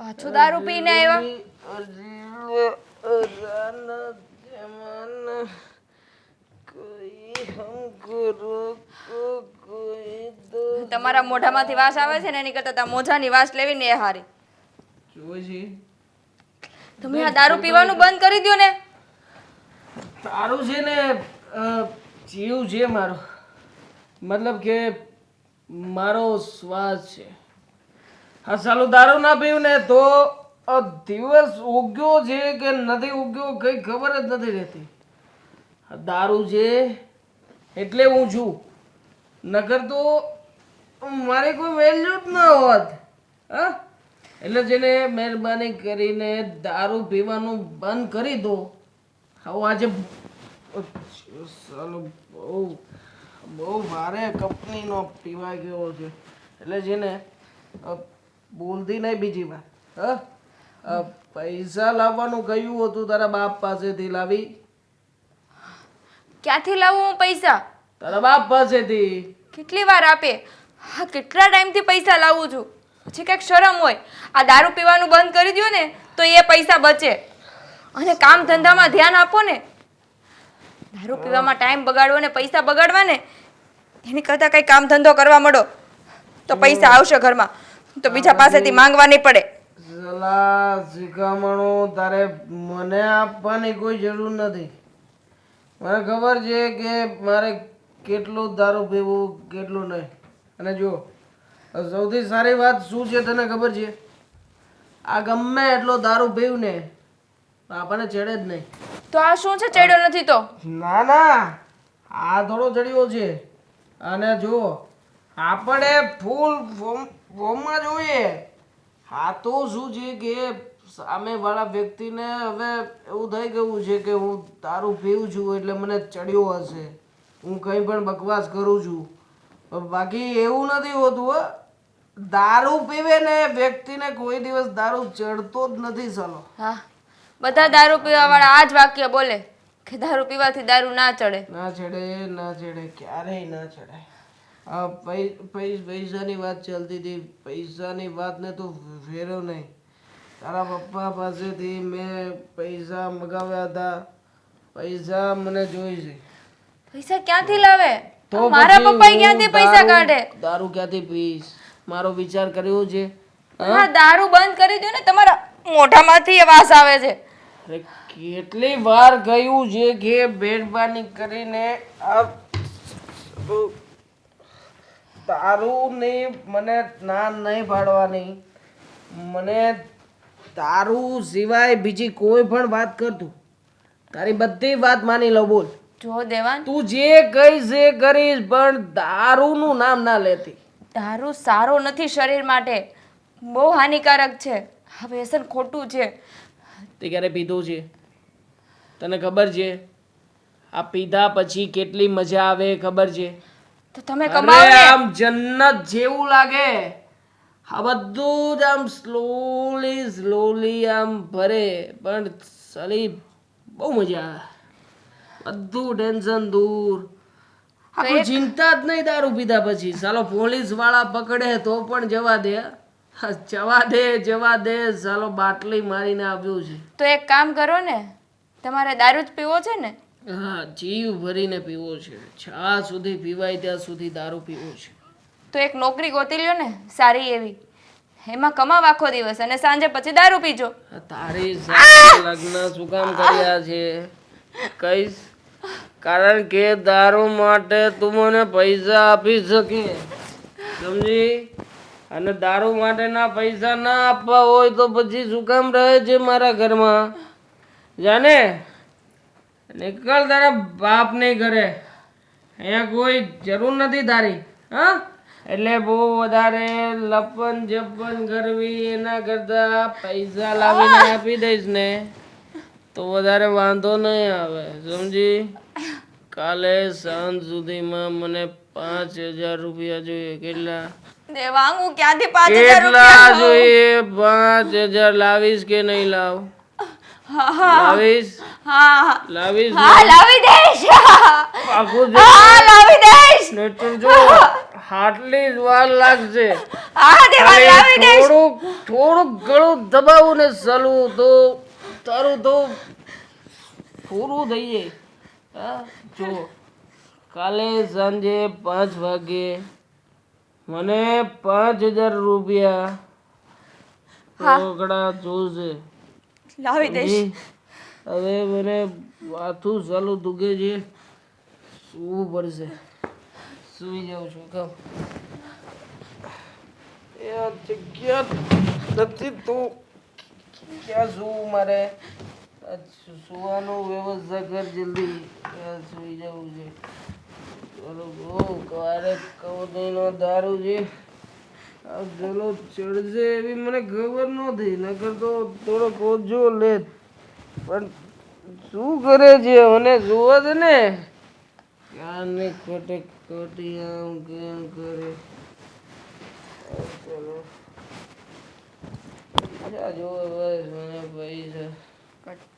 પાછો દારૂ પીને આવ્યા. તમારા મોઢામાંથી વાસ આવે છે ને એની કરતા તા મોજાની વાસ લેવી ને એ હારી. જોજી તમે આ દારૂ પીવાનું બંધ કરી દ્યો ને. તારું છે ને જીવ છે મારો. મતલબ કે મારો શ્વાસ છે. હા, સાલું દારૂ ના પીવું ને તો દિવસ ઉગ્યો છે કે નથી ઉગ્યો કઈ ખબર જ નથી રહેતી. દારૂ છે એટલે હું છું. નકર તો મારી કોઈ વેલ્યુ જ ના હોત. હા? એટલે જેને મહેરબાની કરીને દારૂ પીવાનું બંધ કરી દો. હું આજે સાલું બહુ બહુ ભારે કંપનીનો પીવા ગયો છે. એટલે જેને બોલતી નહીં બીજી વાર હા? પૈસા લાવવાનું કહ્યું હતું તારા બાપ પાસેથી લાવી. ક્યાંથી લાવું હું પૈસા? તારા બાપ પાસેથી. કેટલી વાર આપે? હા કેટલા ટાઈમથી પૈસા લાવું છું? પછી કંઈક શરમ હોય. આ દારૂ પીવાનું બંધ કરી દો ને તો એ પૈસા બચે. અને કામ ધંધામાં ધ્યાન આપો ને દારૂ પીવામાં ટાઈમ બગાડવો ને પૈસા બગાડવા ને એની કરતાં કંઈ કામ ધંધો કરવા મળો, તો પૈસા આવશે ઘરમાં. તો બીજા પાસેથી માંગવા નહીં પડે. સલાહ શિખામણો તારે મને આપવાની કોઈ જરૂર નથી. મને ખબર છે કે મારે કેટલું દારૂ પીવું, કેટલું નહીં. અને જો, સૌથી સારી વાત શું છે તને ખબર છે? આ ગમે એટલો દારૂ પીવું ને આપણને ચડે જ નહીં. તો આ શું છે? ચડ્યો નથી તો? ના ના. આ થોડો ચડ્યો છે. અને જો આપણે ફૂલ ફોર્મ ફોર્મમાં જોઈએ. હા તો શું છે કે સામેવાળા વ્યક્તિને હવે એવું થઈ ગયું છે કે હું દારૂ પીવું છું એટલે મને ચડ્યો હશે. હું કંઈ પણ બકવાસ કરું છું. બાકી એવું નથી હોતું હો. દારૂ પીવે ને વ્યક્તિને કોઈ દિવસ દારૂ ચડતો જ નથી સલો. હા. બધા દારૂ પીવાવાળા આ જ વાક્ય બોલે કે દારૂ પીવાથી દારૂ ના ચડે. ના ચડે ના ચડે ક્યારેય ના ચડે. આ પૈસાની વાત ચાલતી હતી. પૈસાની વાતને તું ફેરવ નહીં. તારા પપ્પા પાસેથી મેં પૈસા મગાવ્યા હતા. પૈસા મને જોઈ છે. પૈસા ક્યાંથી લાવે? તો મારા પપ્પા ક્યાંથી પૈસા કાઢે? દારૂ ક્યાંથી પીશ મારો વિચાર કર્યો છે હા દારૂ બંધ કરી દો ને તમારા મોઢામાંથી વાસ આવે છે. અરે કેટલી વાર ગયું છે કે બેડબાની કરીને આ દારૂની મને ના નહીં પાડવાની. મને તારું સિવાય બીજી કોઈ પણ વાત કરતું તારી બધી વાત માની લો બોલ. જો દેવાન. તું જે કહીશ એ કરીશ પણ દારૂનું નામ ના લેતી. દારૂ સારો નથી શરીર માટે. બહુ હાનિકારક છે. આ વ્યસન ખોટું છે. તે ક્યારે પીધું છે? તને ખબર છે? આ પીધા પછી કેટલી મજા આવે ખબર છે? તો તમે કમાવો આમ જન્નત જેવું લાગે. આ બધું જ આમ સ્લોલી સ્લોલી આમ ભરે. પણ સલી બહુ મજા આવે. બધું ટેન્શન દૂર. ચિંતા જ નહીં દારૂ પીધા પછી. સાલો પોલીસવાળા પકડે તો પણ જવા દે. જવા દે જવા દે ચાલો બાટલી મારીને આવ્યું છે. તો એક કામ કરો ને તમારે દારૂ જ પીવો છે ને? હા જીવ ભરીને પીવો છે. છા સુધી પીવાય ત્યાં સુધી દારૂ પીવો છે. તો એક નોકરી ગોતી લ્યો ને સારી એવી. એમાં કમાવ આખો દિવસ અને સાંજે પછી દારૂ પીજો. તારી સાથે લગ્ન શું કામ કર્યા છે? કહીશ કારણ કે દારૂ માટે તું મને પૈસા આપી શકે. સમજી? અને દારૂ માટેના પૈસા ના આપવા હોય તો પછી શું કામ રહે છે મારા ઘરમાં? જાને? નીકળ તારા બાપ નહીં ઘરે. અહીંયા કોઈ જરૂર નથી તારી, હા? એટલે બહુ વધારે લપન જપન કરવી એના કરતા પૈસા લાવીને આપી દઈશ ને. તો વધારે વાંધો નહીં આવે, સમજી? કાલે સાંજ સુધીમાં મને પાંચ હજાર રૂપિયા જોઈએ. કેટલા? દેવાંગ હું ક્યાંથી પાંચ હજાર કેટલા રૂપિયા જોઈએ? પાંચ હજાર લાવીશ કે નહીં લાવ? હા હા. લાવીશ? હા હા. લાવીશ હા લાવી દઈશ. હા લાવી દઈશ. નેટર જો આટલી જ વાર લાગશે. હા દેવા લાવી દઈશ. થોડુંક થોડુંક ઘણું દબાવું ને સલવું તો તારું તો પૂરું થઈ જાય. જો કાલે સાંજે પાંચ વાગે મને પાંચ હજાર રૂપિયા રોકડા જોશે લાવી દઈશ. હવે મને માથું ચાલુ દુખે છે. સૂવું પડશે. સૂઈ જાઉં છું કામ. એ જગ્યા નથી તો ક્યાં સૂવું મારે? સૂવાનું વ્યવસ્થા કર જલ્દી. સુઈ જવું છે. બહુ કારે કવનીનો દારૂ છે. ચલો ચડશે એવી મને ખબર નહોતી. નકર તો થોડોક ઓછો લે. પણ શું કરે છે? મને જોવા દે ને. ક્યાં ને ખોટે ખોટી આમ કેમ કરે? ચલો. જો બસ મને પૈસા.